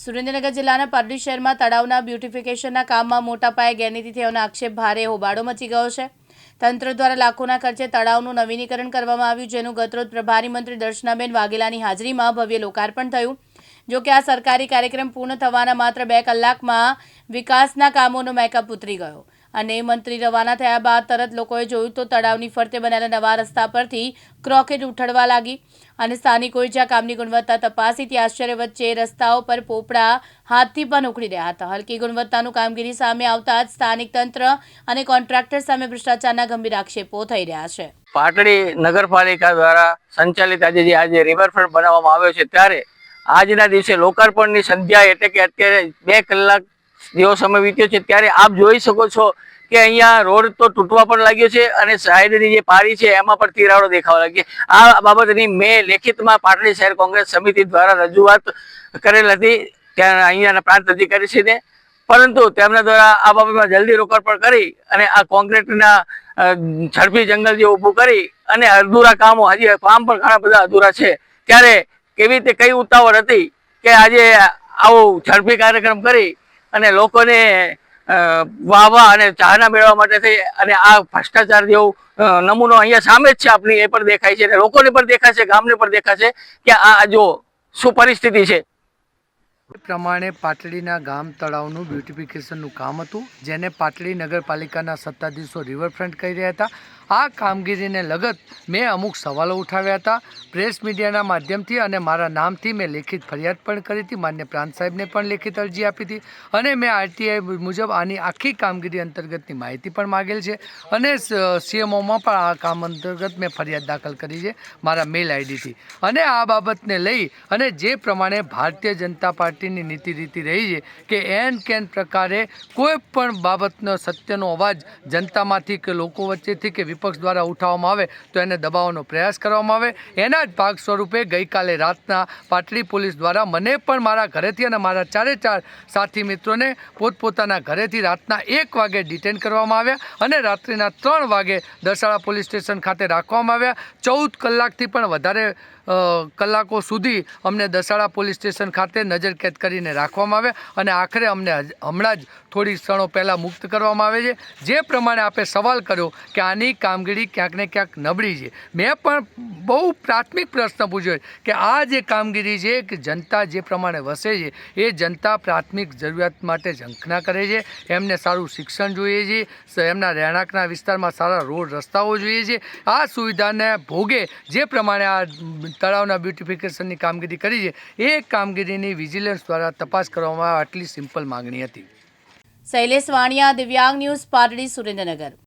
સુરેન્દ્રનગર જિલ્લાના પારડી શહેરમાં તળાવના બ્યુટિફિકેશનના કામમાં મોટા પાયે ગેરનીતિ થયાનો આક્ષેપ ભારે હોબાળો મચી ગયો છે. તંત્ર દ્વારા લાખોના ખર્ચે તળાવનું નવીનીકરણ કરવામાં આવ્યું, જેનું ગતરોજ પ્રભારી મંત્રી દર્શનાબેન વાઘેલાની હાજરીમાં ભવ્ય લોકાર્પણ થયું. જો કે આ સરકારી કાર્યક્રમ પૂર્ણ થવાના માત્ર બે કલાકમાં વિકાસના કામોનો મેકઅપ ઉતરી ગયો. અને મંત્રી રવાના થયા બાદ તરત લોકોએ જોયું તો તળાવની ફરતે બનેલા નવા રસ્તા પરથી ક્રોકેટ ઉઠડવા લાગી અને સ્થાનિકોએ જ્યાં કામની ગુણવત્તા તપાસી ત્યાં આશ્ચર્ય વચ્ચે રસ્તાઓ પર પોપડા હાથથી પણ ઉખડી રહ્યા હતા. હલકી ગુણવત્તાનું કામગીરી સામે આવતા જ સ્થાનિક તંત્ર અને કોન્ટ્રાક્ટર સામે ભ્રષ્ટાચારના ગંભીર આક્ષેપો થઈ રહ્યા છે. પાટડી નગરપાલિકા દ્વારા સંચાલિત આજે જે આજે રિવરફ્રન્ટ બનાવવામાં આવ્યો છે, ત્યારે આજના દિવસે લોકાર્પણની સંધ્યા એટલે કે અત્યારે બે કલાક જેવો સમય વીત્યો છે, ત્યારે આપ જોઈ શકો છો કે અહીંયા રોડ તો તૂટવા પણ લાગ્યો છે અને સાઈડની જે પારી છે, એમાં પણ તિરાડો દેખાવા લાગી. આ બાબતની મેં લેખિતમાં પાટડી શહેર કોંગ્રેસ સમિતિ દ્વારા રજૂઆત કરેલ હતી, ત્યાં અહીંયાના પ્રાંત અધિકારીશ્રીને પરંતુ તેમના દ્વારા આ બાબતમાં જલ્દી રોકડ પણ કરી અને આ કોન્ક્રીટના ઝડપી જંગલ જે ઊભું કરી અને અધૂરા કામો, હજી કામ પણ ઘણા બધા અધૂરા છે. ત્યારે કેવી રીતે કઈ ઉતાવળ હતી કે આજે આવો ઝડપી કાર્યક્રમ કરી અને લોકોને વાવા અને ચાહના મેળવવા માટે થઈ અને આ ભ્રષ્ટાચાર જેવો નમૂનો અહીંયા સામે જ છે આપણી, એ પણ દેખાય છે અને લોકોને પણ દેખાશે ગામને પણ દેખાશે કે આ જો શું પરિસ્થિતિ છે. પ્રમાણે પાટડીના ગામ તળાવનું બ્યુટિફિકેશનનું કામ હતું, જેને પાટડી નગરપાલિકાના સત્તાધીશો રિવરફ્રન્ટ કહી રહ્યા હતા. આ કામગીરીને લગત મેં અમુક સવાલો ઉઠાવ્યા હતા. પ્રેસ મીડિયાના માધ્યમથી અને મારા નામથી મેં લેખિત ફરિયાદ પણ કરી હતી. માન્ય પ્રાંત સાહેબને પણ લેખિત અરજી આપી હતી. અને મેં આરટીઆઈ મુજબ આની આખી કામગીરી અંતર્ગતની માહિતી પણ માગેલ છે. અને સીએમઓમાં પણ આ કામ અંતર્ગત મેં ફરિયાદ દાખલ કરી છે મારા મેલ આઈડીથી અને આ બાબતને લઈ અને જે પ્રમાણે ભારતીય જનતા પાર્ટીની નીતિ રીતિ રહી છે કે એન કેન પ્રકારે કોઈ પણ બાબતનો સત્યનો અવાજ જનતામાંથી કે લોકો વચ્ચેથી કે વિપક્ષ દ્વારા ઉઠાવવામાં આવે તો એને દબાવવાનો પ્રયાસ કરવામાં આવે. એના જ ભાગ સ્વરૂપે ગઈકાલે રાતના પાટડી પોલીસ દ્વારા મને પણ મારા ઘરેથી અને મારા ચારે ચાર સાથી મિત્રોને પોતપોતાના ઘરેથી રાતના એક વાગે ડિટેન કરવામાં આવ્યા અને રાત્રિના ત્રણ વાગે દસાડા પોલીસ સ્ટેશન ખાતે રાખવામાં આવ્યા. ચૌદ કલાકથી પણ વધારે કલાકો સુધી અમને દસાડા પોલીસ સ્ટેશન ખાતે નજરકેદ કરીને રાખવામાં આવે અને આખરે અમને હમણાં જ થોડી ક્ષણો પહેલાં મુક્ત કરવામાં આવે છે. જે પ્રમાણે આપે સવાલ કર્યો કે આની કામગીરી ક્યાંક ને ક્યાંક નબળી છે. મેં પણ બહુ પ્રાથમિક પ્રશ્ન પૂછ્યો કે આ જે કામગીરી છે કે જનતા જે પ્રમાણે વસે છે, એ જનતા પ્રાથમિક જરૂરિયાત માટે ઝંખના કરે છે. એમને સારું શિક્ષણ જોઈએ છે એમના રહેણાંકના વિસ્તારમાં સારા રોડ રસ્તાઓ જોઈએ છે. આ સુવિધાને ભોગે જે પ્રમાણે આ તળાવના બ્યુટિફિકેશનની કામગીરી કરી છે, એ કામગીરીની વિજિલન્સ દ્વારા તપાસ કરવામાં આટલી સિમ્પલ માગણી હતી. શૈલેષ વાણિયા, દિવ્યાંગ ન્યૂઝ પારડી સુરેન્દ્રનગર.